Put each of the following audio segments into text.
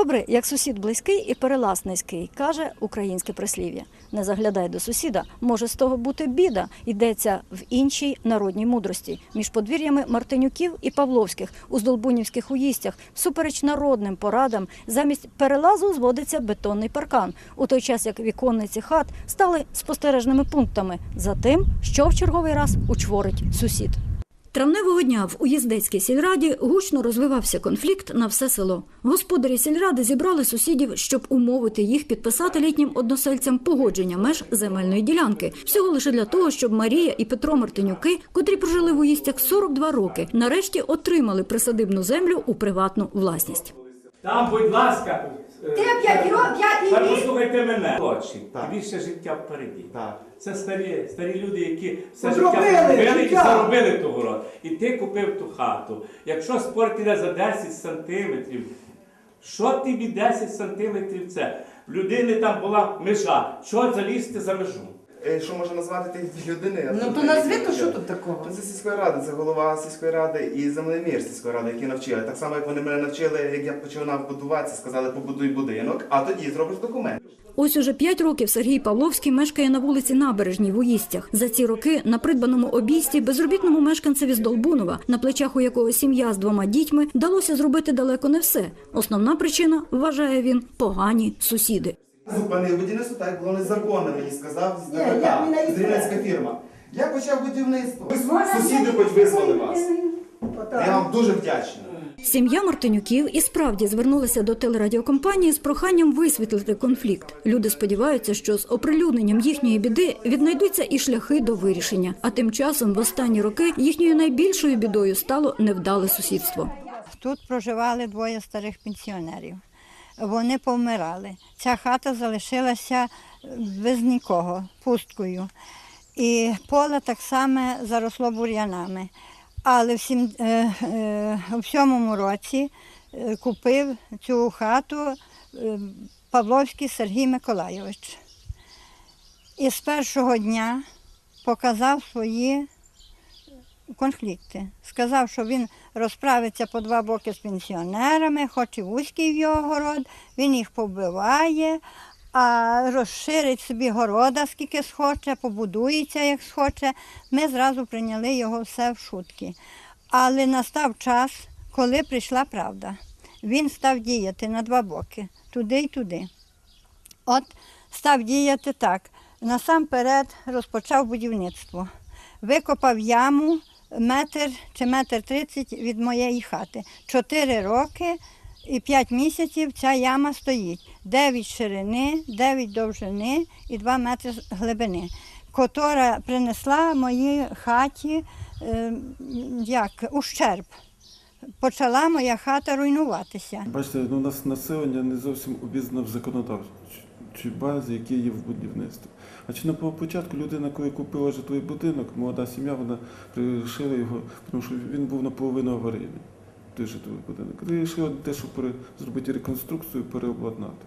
Добре, як сусід близький і перелаз низький, каже українське прислів'я. Не заглядай до сусіда, може з того бути біда. Йдеться в іншій народній мудрості між подвір'ями Мартинюків і Павловських у Здолбунівських уїстях, всупереч народним порадам, замість перелазу зводиться бетонний паркан, у той час як віконниці хат стали спостережними пунктами за тим, що в черговий раз учворить сусід. Травневого дня в Уїздецькій сільраді гучно розвивався конфлікт на все село. Господарі сільради зібрали сусідів, щоб умовити їх підписати літнім односельцям погодження меж земельної ділянки. Всього лише для того, щоб Марія і Петро Мартинюки, котрі прожили в Уїстях 42 роки, нарешті отримали присадибну землю у приватну власність. Там, будь ласка, Ти п'ять років, та рік? послухайте мене. Очі. Так. Більше життя впереді. Так. Це старі, старі люди, які все життя зробили і життя. заробили ту город. І ти купив ту хату. Якщо спор піде за 10 сантиметрів, що тобі 10 сантиметрів це? В людини там була межа. Що залізти за межу? Е, Що можна назвати тієї людини? Ну то назви, то що тут такого? Ну, Це сільської ради, це голова сільської ради і землемір сільської ради, які навчили. Так само, як вони мене навчили, як я починав будуватися, сказали, побудуй будинок, а тоді зробиш документ. Ось уже п'ять років Сергій Павловський мешкає на вулиці Набережній в Уїстях. За ці роки на придбаному обійсті безробітному мешканцеві з Долбунова, на плечах у якого сім'я з двома дітьми, вдалося зробити далеко не все. Основна причина, вважає він, погані сусіди. Зупинив будівництво, так як було незаконно, мені сказав з ДПК, Рівненська фірма. Я почав будівництво. Сусіди хоч визвали вас. Я вам дуже вдячний. Сім'я Мартинюків і справді звернулася до телерадіокомпанії з проханням висвітлити конфлікт. Люди сподіваються, що з оприлюдненням їхньої біди віднайдуться і шляхи до вирішення. А тим часом в останні роки їхньою найбільшою бідою стало невдале сусідство. Тут проживали двоє старих пенсіонерів. Вони повмирали. Ця хата залишилася без нікого, пусткою. І поле так само заросло бур'янами. Але в, сім, е, е, сьомому році е, купив цю хату е, Павловський Сергій Миколайович. І з першого дня показав свої конфлікти. Сказав, що він розправиться по два боки з пенсіонерами, хоч і вузький в його город, він їх побиває, а розширить собі города, скільки схоче, побудується, як схоче. Ми зразу прийняли його все в шутки. Але настав час, коли прийшла правда. Він став діяти на два боки, туди й туди. От став діяти так. Насамперед розпочав будівництво. Викопав яму метр чи метр тридцять від моєї хати. Чотири роки і п'ять місяців ця яма стоїть. Дев'ять ширини, дев'ять довжини і два метри глибини, котра принесла моїй хаті е, як ущерб. Почала моя хата руйнуватися. Бачите, ну, у нас населення не зовсім обізнано в законодавчій базі, які є в будівництві. А чи на початку людина, коли купила житловий будинок, молода сім'я, вона пришила його, тому що він був наполовину аварійний, той житловий будинок. Рішила те, щоб зробити реконструкцію, переобладнати.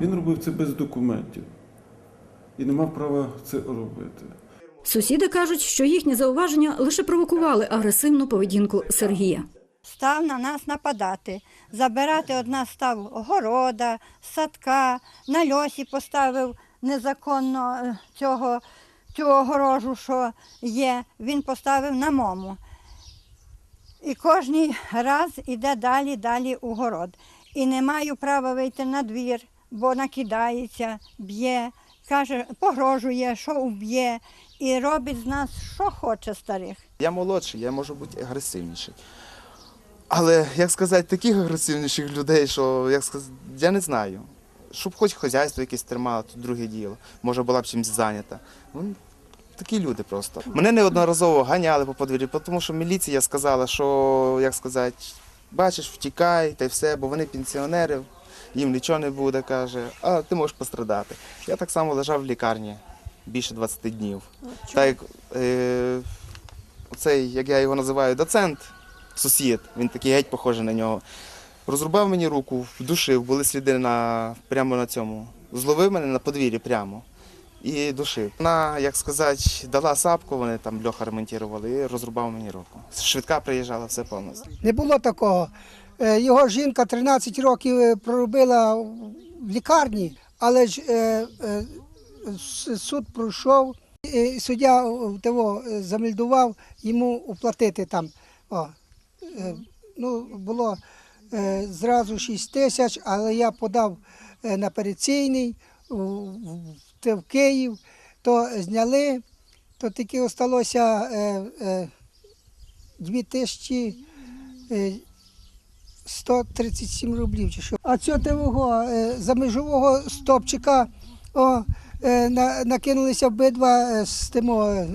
Він робив це без документів і не мав права це робити. Сусіди кажуть, що їхні зауваження лише провокували агресивну поведінку Сергія. став на нас нападати, забирати од нас став города, садка, на льосі поставив незаконно е, цього, цю огорожу, що є, він поставив на мому. І кожний раз іде далі, далі у город. І не маю права вийти на двір, бо накидається, б'є, каже, погрожує, що уб'є, і робить з нас, що хоче старих. Я молодший, я можу бути агресивніший. Але, як сказати, таких агресивніших людей, що як сказати, я не знаю. Щоб хоч хазяйство якесь тримало, то друге діло. Може була б чимось зайнята. Ну, такі люди просто. Мене неодноразово ганяли по подвір'ю, тому що міліція сказала, що, як сказати, бачиш, втікай та й все, бо вони пенсіонери, їм нічого не буде, каже, а ти можеш пострадати. Я так само лежав в лікарні більше 20 днів. Так як е, оцей, як я його називаю, доцент, сусід, він такий геть похожий на нього. Розрубав мені руку, душив, були сліди на, прямо на цьому. Зловив мене на подвір'ї прямо і душив. Вона, як сказати, дала сапку, вони там льоха ремонтували і розрубав мені руку. Швидка приїжджала все повністю. Не було такого. Е, Його жінка 13 років е, проробила в лікарні, але ж е, суд пройшов, і суддя того замельдував йому уплатити там. О, ну, було зразу 6 тисяч, але я подав е, на операційний в, Київ, то зняли, то тільки осталося е, е, 2 тисячі. е, 137 рублів чи що. А цього е, за межового стопчика о, е, на, накинулися обидва е, з тим,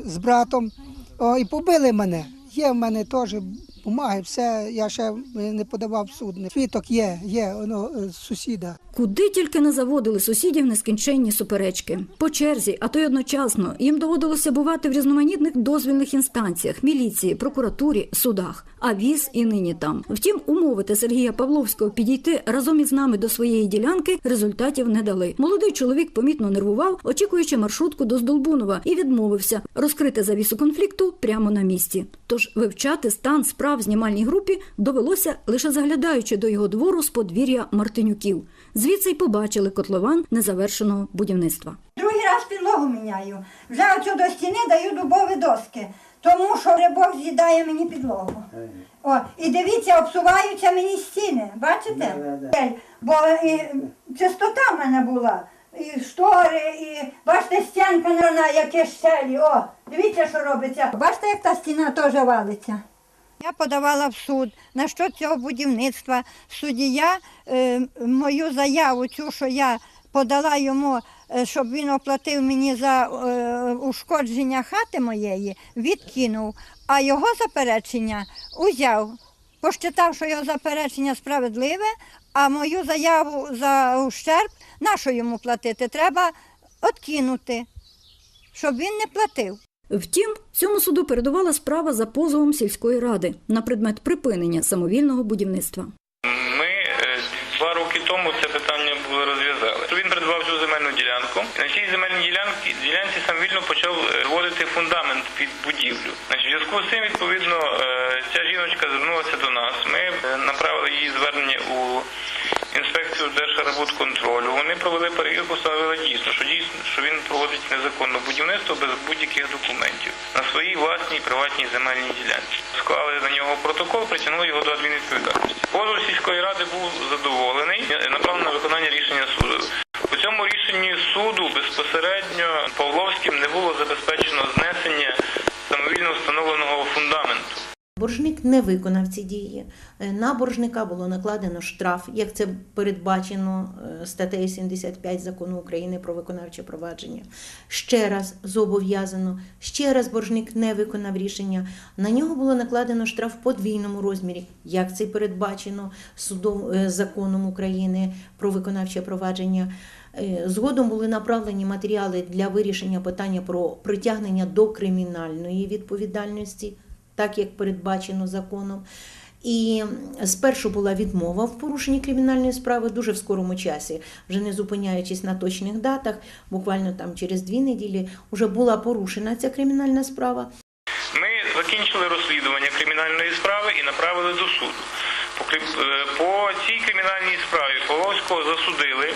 з братом о, і побили мене. Є в мене теж бумаги, все, я ще не подавав в суд. Свідок є, є, воно е, сусіда. Куди тільки не заводили сусідів нескінченні суперечки. По черзі, а то й одночасно, їм доводилося бувати в різноманітних дозвільних інстанціях, міліції, прокуратурі, судах. А віз і нині там. Втім, умовити Сергія Павловського підійти разом із нами до своєї ділянки результатів не дали. Молодий чоловік помітно нервував, очікуючи маршрутку до Здолбунова, і відмовився розкрити завісу конфлікту прямо на місці. Тож вивчати стан справ знімальній групі довелося лише заглядаючи до його двору з подвір'я Мартинюків. Звідси й побачили котлован незавершеного будівництва. Другий раз підлогу міняю. Вже оцю до стіни даю дубові доски, тому що рибок з'їдає мені підлогу. О, і дивіться, обсуваються мені стіни. Бачите? Бо і чистота в мене була. І штори, і бачите, стінка на, на яке щелі. О, дивіться, що робиться. Бачите, як та стіна теж валиться. Я подавала в суд на що цього будівництва. Суддя е, мою заяву, цю, що я подала йому, е, щоб він оплатив мені за е, ушкодження хати моєї, відкинув, а його заперечення узяв. Посчитав, що його заперечення справедливе, а мою заяву за ущерб, на що йому платити, треба откинути, щоб він не платив. Втім, цьому суду передувала справа за позовом сільської ради на предмет припинення самовільного будівництва. Ми е, два роки тому це питання було розв'язали. Він придбав цю земельну ділянку. На цій земельній ділянці, ділянці самовільно почав е, вводити фундамент під будівлю. Значить, в зв'язку з цим, відповідно, е, ця жіночка звернулася до нас. Ми е, направили її звернення у інспекцію Держарбудконтролю. Вони провели перевірку, встановили дійсно, що дійсно, що проводить незаконне будівництво без будь-яких документів на своїй власній приватній земельній ділянці. Склали на нього протокол, притягнули його до адмінвідповідальності. Позов сільської ради був задоволений, е, направлений на виконання рішення суду. У цьому рішенні суду безпосередньо Павловським не було забезпечено знесення самовільно встановленого. Боржник не виконав ці дії. Е, На боржника було накладено штраф, як це передбачено е, статтею 75 закону України про виконавче провадження. Ще раз зобов'язано, ще раз боржник не виконав рішення. На нього було накладено штраф в подвійному розмірі, як це передбачено судом, е, законом України про виконавче провадження. Згодом були направлені матеріали для вирішення питання про притягнення до кримінальної відповідальності так як передбачено законом. І спершу була відмова в порушенні кримінальної справи дуже в скорому часі, вже не зупиняючись на точних датах, буквально там через дві неділі вже була порушена ця кримінальна справа. Ми закінчили розслідування кримінальної справи і направили до суду. По, е, цій кримінальній справі Павловського засудили.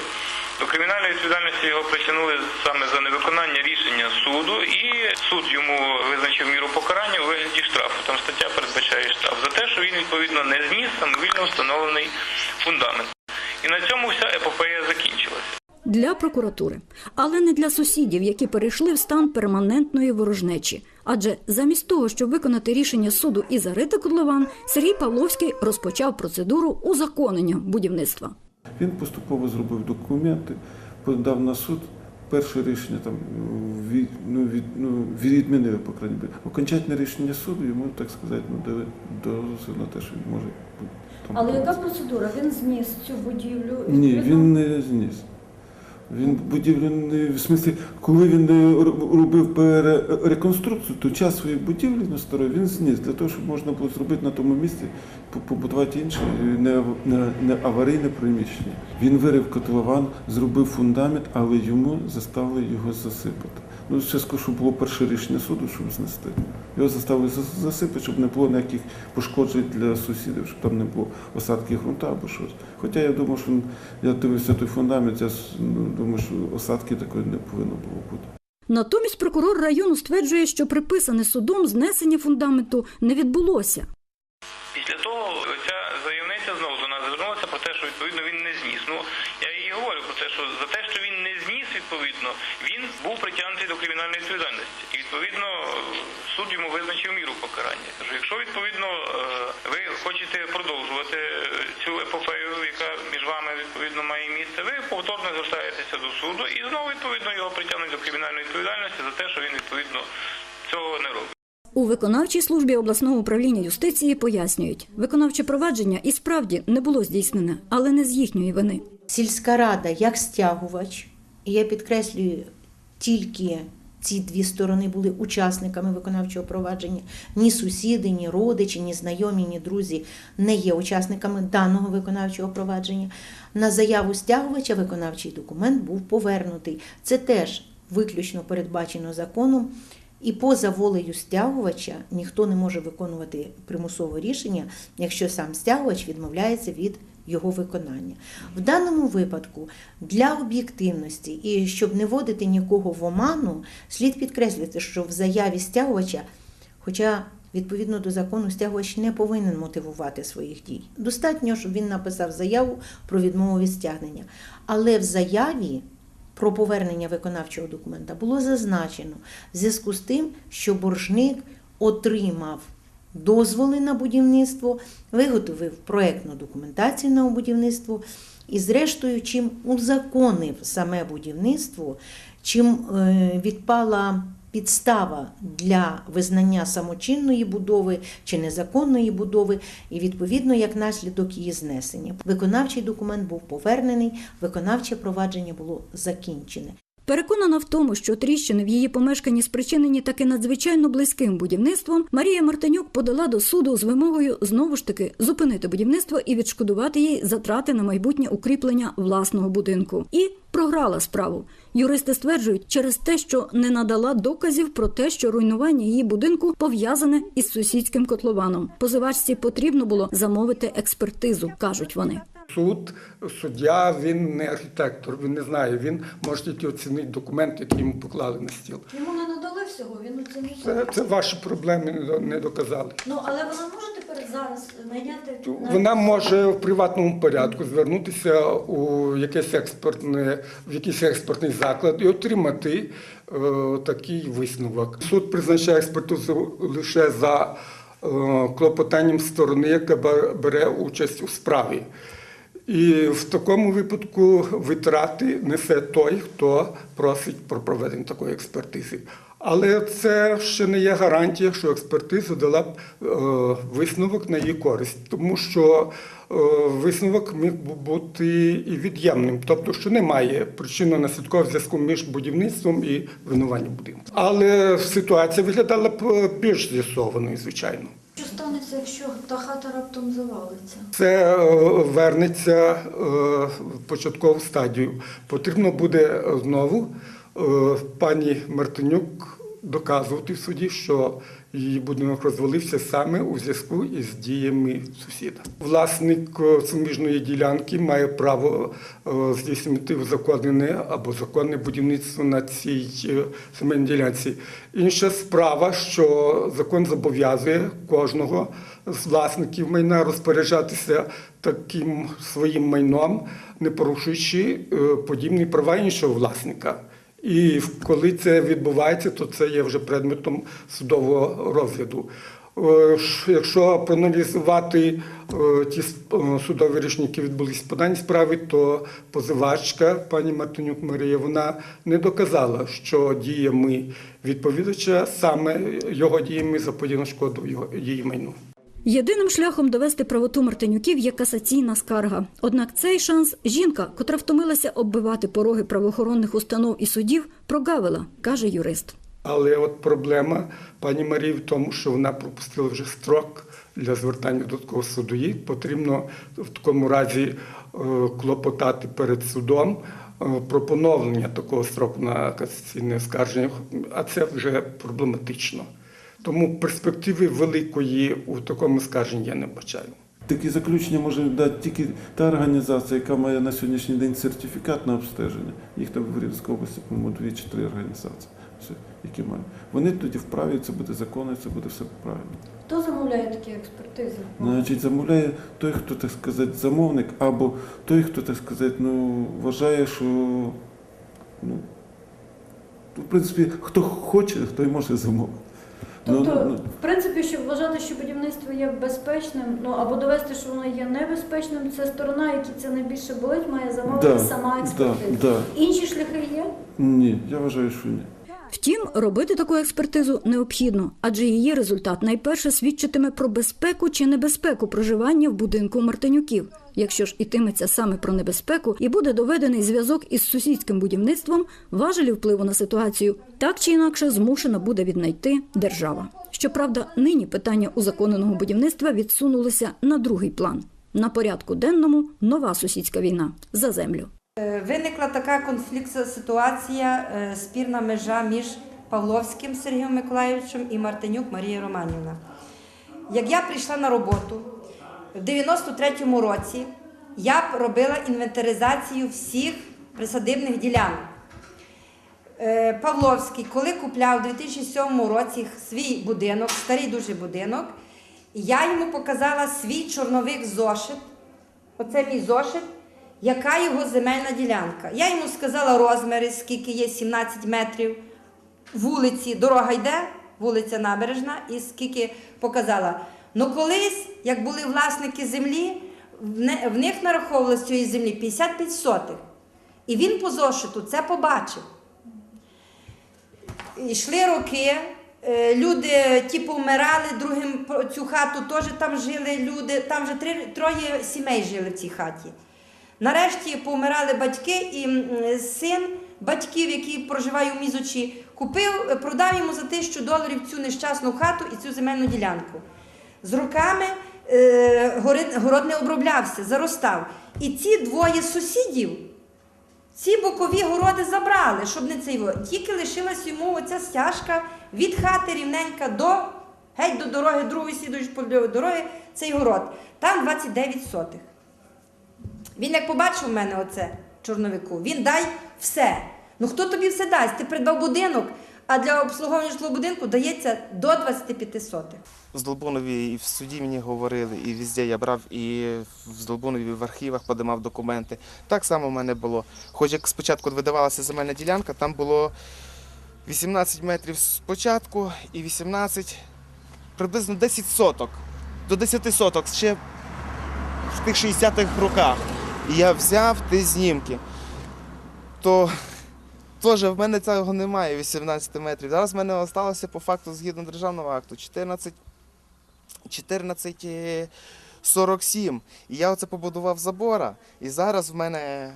До кримінальної відповідальності його притягнули саме за невиконання рішення суду, і суд йому визначив міру покарання у вигляді штрафу. Там стаття передбачає штраф за те, що він відповідно не зніс самовільно встановлений фундамент. І на цьому вся епопея закінчилася. Для прокуратури, але не для сусідів, які перейшли в стан перманентної ворожнечі. Адже замість того, щоб виконати рішення суду і зарити котлован, Сергій Павловський розпочав процедуру узаконення будівництва. Він поступово зробив документи, подав на суд. Перше рішення там від, ну, від, ну, відмінили, по крайній мірі. Окончательне рішення суду йому, так сказати, ну, дали дозвіл на те, що він може бути. там. процедура? Він зніс цю будівлю? Ні, він не зніс. Він будівлю не в смислі, коли він е, робив реконструкцію, то час своєї будівлі на старої він зніс для того, щоб можна було зробити на тому місці, побудувати інше не, не, не аварійне приміщення. Він вирив котлован, зробив фундамент, але йому заставили його засипати. Ну, ще скажу, було перше рішення суду, щоб знести. Його заставили засипати, щоб не було ніяких пошкоджень для сусідів, щоб там не було осадки ґрунта або щось. Хоча я думав, що я дивився той фундамент, я ну, думаю, що осадки такої не повинно було бути. Натомість прокурор району стверджує, що приписане судом знесення фундаменту не відбулося. Після того ця заявниця знову до нас звернулася про те, що відповідно він не зніс. Ну я і говорю про те, що за те, що він не зніс, відповідно, він був притягнутий до кримінальної відповідальності. І відповідно суд йому визначив міру покарання. Кажу, якщо відповідно е, ви хочете продовжувати е, цю епопею, яка між вами відповідно має місце, ви повторно звертаєтеся до суду і знову відповідно його притягнуть до кримінальної відповідальності за те, що він відповідно цього не робить. У виконавчій службі обласного управління юстиції пояснюють, виконавче провадження і справді не було здійснене, але не з їхньої вини. Сільська рада як стягувач, і я підкреслюю, тільки ці дві сторони були учасниками виконавчого провадження. Ні сусіди, ні родичі, ні знайомі, ні друзі не є учасниками даного виконавчого провадження. На заяву стягувача виконавчий документ був повернутий. Це теж виключно передбачено законом. І поза волею стягувача ніхто не може виконувати примусове рішення, якщо сам стягувач відмовляється від його виконання. В даному випадку для об'єктивності і щоб не вводити нікого в оману, слід підкреслити, що в заяві стягувача, хоча відповідно до закону стягувач не повинен мотивувати своїх дій. Достатньо, щоб він написав заяву про відмову від стягнення. Але в заяві про повернення виконавчого документа було зазначено в зв'язку з тим, що боржник отримав дозволи на будівництво, виготовив проектну документацію на будівництво і, зрештою, чим узаконив саме будівництво, чим е, відпала підстава для визнання самочинної будови чи незаконної будови, і відповідно як наслідок її знесення. Виконавчий документ був повернений, виконавче провадження було закінчене. Переконана в тому, що тріщини в її помешканні спричинені таки надзвичайно близьким будівництвом, Марія Мартинюк подала до суду з вимогою знову ж таки зупинити будівництво і відшкодувати їй затрати на майбутнє укріплення власного будинку. І програла справу. Юристи стверджують, через те, що не надала доказів про те, що руйнування її будинку пов'язане із сусідським котлованом. Позивачці потрібно було замовити експертизу, кажуть вони. Суд, суддя, він не архітектор, він не знає. Він може тільки оцінити документи, які йому поклали на стіл. Йому не надали всього, він оцінив. Це, це ваші проблеми не доказали. Ну але вона може тепер зараз найняти Вона може в приватному порядку звернутися у якесь експортне, в якийсь експортний заклад і отримати е, такий висновок. Суд призначає експертизу лише за е, клопотанням сторони, яка бе- бере участь у справі. І в такому випадку витрати несе той, хто просить про проведення такої експертизи. Але це ще не є гарантія, що експертиза дала б е, висновок на її користь, тому що е, висновок міг би бути і від'ємним, тобто, що немає причинно-наслідкового зв'язку між будівництвом і руйнуванням будинку. Але ситуація виглядала б е, більш з'ясованою, звичайно. Станеться, якщо та хата раптом завалиться? Це е, вернеться е, в початкову стадію. Потрібно буде знову е, пані Мартинюк доказувати в суді, що її будинок розвалився саме у зв'язку із діями сусіда. Власник е, суміжної ділянки має право е, здійснити узаконене або законне будівництво на цій е, земельній ділянці. Інша справа, що закон зобов'язує кожного з власників майна розпоряджатися таким своїм майном, не порушуючи подібні права іншого власника. І коли це відбувається, то це є вже предметом судового розгляду. Е, Якщо проаналізувати е, ті е, судові рішення, які відбулись по даній справі, то позивачка пані Мартинюк Марія вона не доказала, що діями відповідача саме його діями заподіяно шкоду його її майну. Єдиним шляхом довести правоту Мартинюків є касаційна скарга. Однак цей шанс жінка, котра втомилася оббивати пороги правоохоронних установ і судів, прогавила, каже юрист. Але от проблема пані Марії в тому, що вона пропустила вже строк для звертання до такого суду. Їй потрібно в такому разі е, клопотати перед судом е, про поновлення такого строку на касаційне скарження, а це вже проблематично. Тому перспективи великої у такому скарженні я не бачаю. Такі заключення може дати тільки та організація, яка має на сьогоднішній день сертифікат на обстеження. Їх там в Рівненській області, по-моєму, дві чи три організації, які мають. Вони тоді вправі, це буде законно, це буде все правильно. Хто замовляє такі експертизи? Значить, замовляє той, хто так сказати, замовник, або той, хто так сказати, ну, вважає, що ну, в принципі, хто хоче, той може замовити. Тобто, Ну, ну, в принципі, щоб вважати, що будівництво є безпечним, ну або довести, що воно є небезпечним, це сторона, якій це найбільше болить, має замовити Да, сама да, да. Інші шляхи є. Ні, я вважаю, що ні. Втім, робити таку експертизу необхідно, адже її результат найперше свідчитиме про безпеку чи небезпеку проживання в будинку Мартинюків. Якщо ж ітиметься саме про небезпеку і буде доведений зв'язок із сусідським будівництвом, важелі впливу на ситуацію так чи інакше змушена буде віднайти держава. Щоправда, нині питання узаконеного будівництва відсунулися на другий план. На порядку денному нова сусідська війна за землю. Е, Виникла така конфліктна ситуація, е, спірна межа між Павловським Сергієм Миколаївичем і Мартинюк Марією Романівна. Як я прийшла на роботу в 93-му році, я робила інвентаризацію всіх присадибних ділянок. Е, Павловський, коли купляв у 2007 році свій будинок, старий дуже будинок, я йому показала свій чорновик зошит. Оце мій зошит, яка його земельна ділянка. Я йому сказала розміри, скільки є 17 метрів вулиці, дорога йде, вулиця Набережна, і скільки показала. Ну колись, як були власники землі, в них нараховувалось цієї землі 55 сотих. І він по зошиту це побачив. Йшли роки, е, люди ті повмирали, другим про цю хату теж там жили люди, там вже три, троє сімей жили в цій хаті. Нарешті повмирали батьки, і син батьків, який проживає у Мізочі, купив, продав йому за тисячу доларів цю нещасну хату і цю земельну ділянку. З роками е, город, не оброблявся, заростав. І ці двоє сусідів ці бокові городи забрали, щоб не цей. во- Тільки лишилась йому оця стяжка від хати рівненька до геть до дороги, другої слідуючої польової дороги, цей город. Там 29 сотих. Він як побачив в мене оце чорновику, він дай все. Ну хто тобі все дасть? Ти придбав будинок, а для обслуговування житлового будинку дається до 25 сотих. В Здолбунові і в суді мені говорили, і везде я брав, і в Здолбунові в архівах подимав документи. Так само в мене було. Хоч як спочатку видавалася земельна ділянка, там було 18 метрів спочатку і 18, приблизно 10 соток. До 10 соток ще в тих 60-х роках. І я взяв ті знімки. То теж в мене цього немає 18 метрів. Зараз в мене залишилося по факту згідно державного акту 14 14,47. І я оце побудував забора. І зараз в мене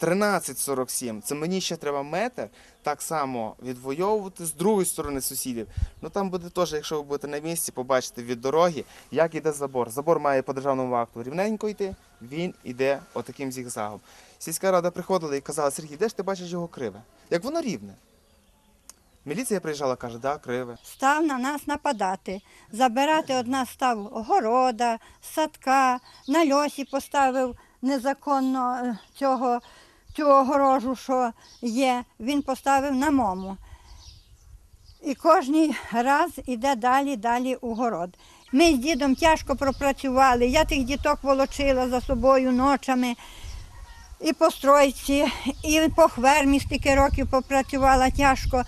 13,47. Це мені ще треба метр так само відвоювати з другої сторони сусідів. Ну там буде теж, якщо ви будете на місці, побачите від дороги, як іде забор. Забор має по державному акту рівненько йти, він іде отаким зігзагом. Сільська рада приходила і казала, Сергій, де ж ти бачиш його криве? Як воно рівне? Міліція приїжджала, каже, да, криве. став на нас нападати, забирати од нас став огорода, садка, на льосі поставив незаконно е, цього, цю огорожу, що є, він поставив на мому. І кожен раз іде далі, далі у город. Ми з дідом тяжко пропрацювали, я тих діток волочила за собою ночами. І по стройці, і по хвермі стільки років попрацювала тяжко,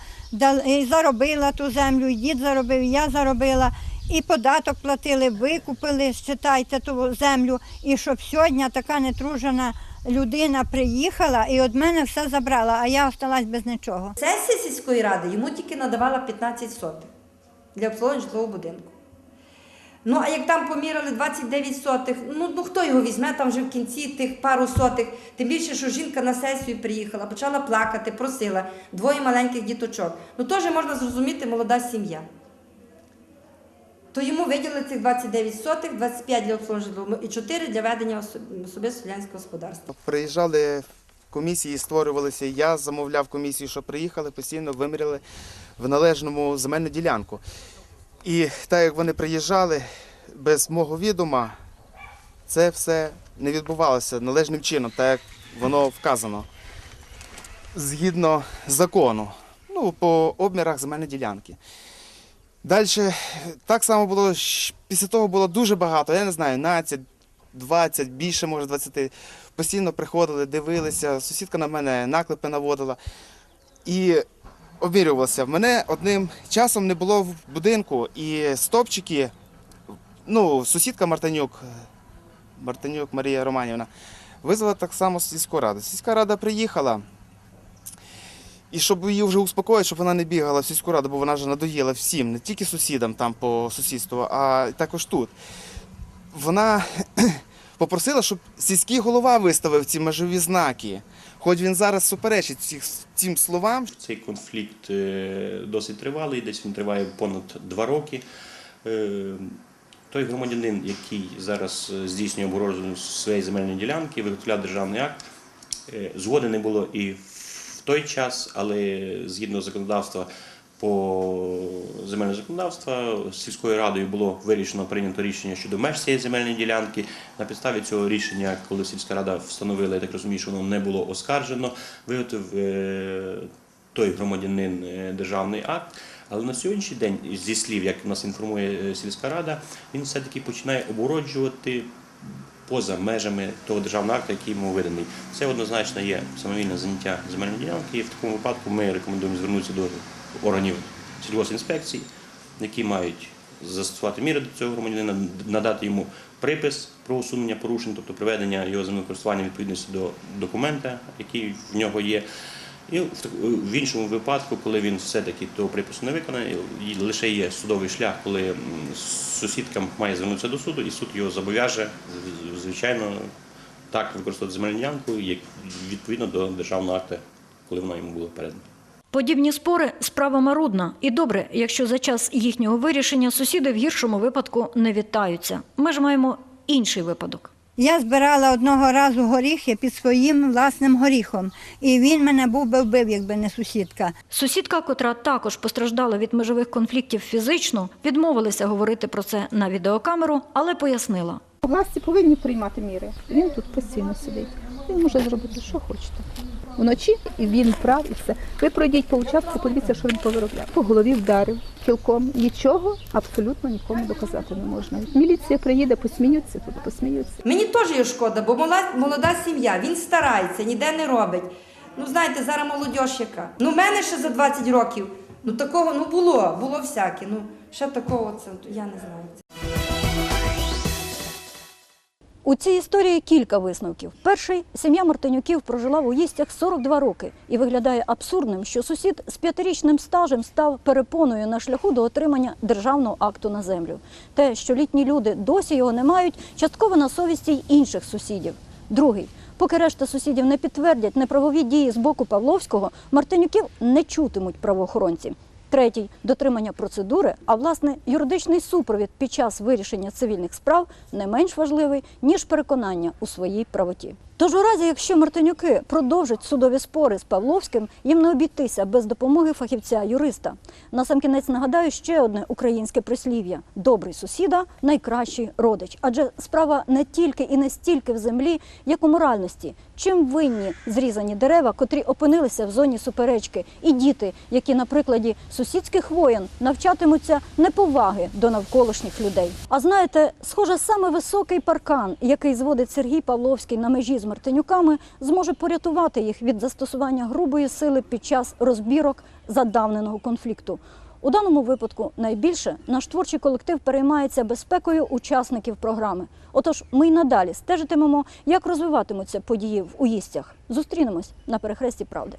і заробила ту землю, і дід заробив, і я заробила, і податок платили, викупили, считайте ту землю. І щоб сьогодні така нетружена людина приїхала і від мене все забрала, а я осталась без нічого. Сесія сільської ради йому тільки надавала 15 сотих для обслуговування житлового будинку. Ну, а як там поміряли 29 сотих, ну, ну хто його візьме там вже в кінці тих пару сотих. Тим більше, що жінка на сесію приїхала, почала плакати, просила двоє маленьких діточок. Ну теж можна зрозуміти молода сім'я. То йому виділили цих 29 сотих, 25 для обслуговування і 4 для ведення особ- особисто селянського господарства. Приїжджали комісії, створювалися. Я замовляв комісію, що приїхали, постійно виміряли в належному земельну ділянку. І так як вони приїжджали без мого відома, це все не відбувалося належним чином, так як воно вказано. Згідно закону, ну, по обмірах земельної ділянки. Далі так само було, після того було дуже багато, я не знаю, 12, 20, більше, може 20. Постійно приходили, дивилися, сусідка на мене наклепи наводила. І обмірювалося. В мене одним часом не було в будинку, і стопчики, ну, сусідка Мартинюк, Мартинюк Марія Романівна, визвала так само сільську раду. Сільська рада приїхала. І щоб її вже успокоїти, щоб вона не бігала в сільську раду, бо вона вже надоїла всім, не тільки сусідам там по сусідству, а також тут. Вона попросила, щоб сільський голова виставив ці межові знаки. Хоч він зараз суперечить цих, цим словам, Цей конфлікт е, досить тривалий, десь він триває понад два роки. Е, Той громадянин, який зараз е, здійснює обгородження своєї земельної ділянки, виготовляв державний акт, згоди не було і в той час, але згідно законодавства по земельного законодавства сільською радою було вирішено прийнято рішення щодо меж цієї земельної ділянки. На підставі цього рішення, коли сільська рада встановила, я так розумію, що воно не було оскаржено, виготовив е, той громадянин е, державний акт. Але на сьогоднішній день, зі слів, як нас інформує е, сільська рада, він все-таки починає обороджувати поза межами того державного акту, який йому виданий. Це однозначно є самовільне заняття земельної ділянки, і в такому випадку ми рекомендуємо звернутися до органів сільгоспінспекції, які мають застосувати міри до цього громадянина, надати йому припис про усунення порушень, тобто приведення його землекористування користування відповідності до документа, який в нього є. І в іншому випадку, коли він все-таки того припису не виконає, лише є судовий шлях, коли сусідка має звернутися до суду, і суд його зобов'яже, звичайно, так використовувати земельну ділянку, як відповідно до державного акту, коли вона йому була передана. Подібні спори справа марудна, і добре, якщо за час їхнього вирішення сусіди в гіршому випадку не вітаються. Ми ж маємо інший випадок. Я збирала одного разу горіхи під своїм власним горіхом, і він мене був би вбив, якби не сусідка. Сусідка, котра також постраждала від межових конфліктів фізично, відмовилася говорити про це на відеокамеру, але пояснила. Власті повинні приймати міри. Він тут постійно сидить. Він може зробити, що хочете. Вночі він прав, і все. Ви пройдіть по участку, подивіться, що він повиробляв. По голові вдарив кілком. Нічого абсолютно нікому доказати не можна. Міліція приїде, посміються тут, посміються. Мені теж його шкода, бо молода, молода сім'я, він старається, ніде не робить. Ну, знаєте, зараз молодь яка. Ну, мене ще за 20 років. Ну такого ну було, було всяке. Ну, ще такого це я не знаю. У цій історії кілька висновків. Перший сім'я Мартинюків прожила в Уїстях 42 роки і виглядає абсурдним, що сусід з п'ятирічним стажем став перепоною на шляху до отримання державного акту на землю. Те, що літні люди досі його не мають, частково на совісті й інших сусідів. Другий. Поки решта сусідів не підтвердять неправові дії з боку Павловського, Мартинюків не чутимуть правоохоронці. Третій дотримання процедури, а власне юридичний супровід під час вирішення цивільних справ не менш важливий ніж переконання у своїй правоті. Тож, у разі, якщо Мартинюки продовжать судові спори з Павловським, їм не обійтися без допомоги фахівця-юриста. Насамкінець нагадаю ще одне українське прислів'я: добрий сусіда найкращий родич. Адже справа не тільки і не стільки в землі, як у моральності. Чим винні зрізані дерева, котрі опинилися в зоні суперечки, і діти, які на прикладі сусідських воєн навчатимуться неповаги до навколишніх людей. А знаєте, схоже, саме високий паркан, який зводить Сергій Павловський на межі з Мартинюками, зможе порятувати їх від застосування грубої сили під час розбірок задавненого конфлікту. У даному випадку найбільше наш творчий колектив переймається безпекою учасників програми. Отож, ми й надалі стежитимемо, як розвиватимуться події в уїстях. Зустрінемось на перехресті правди.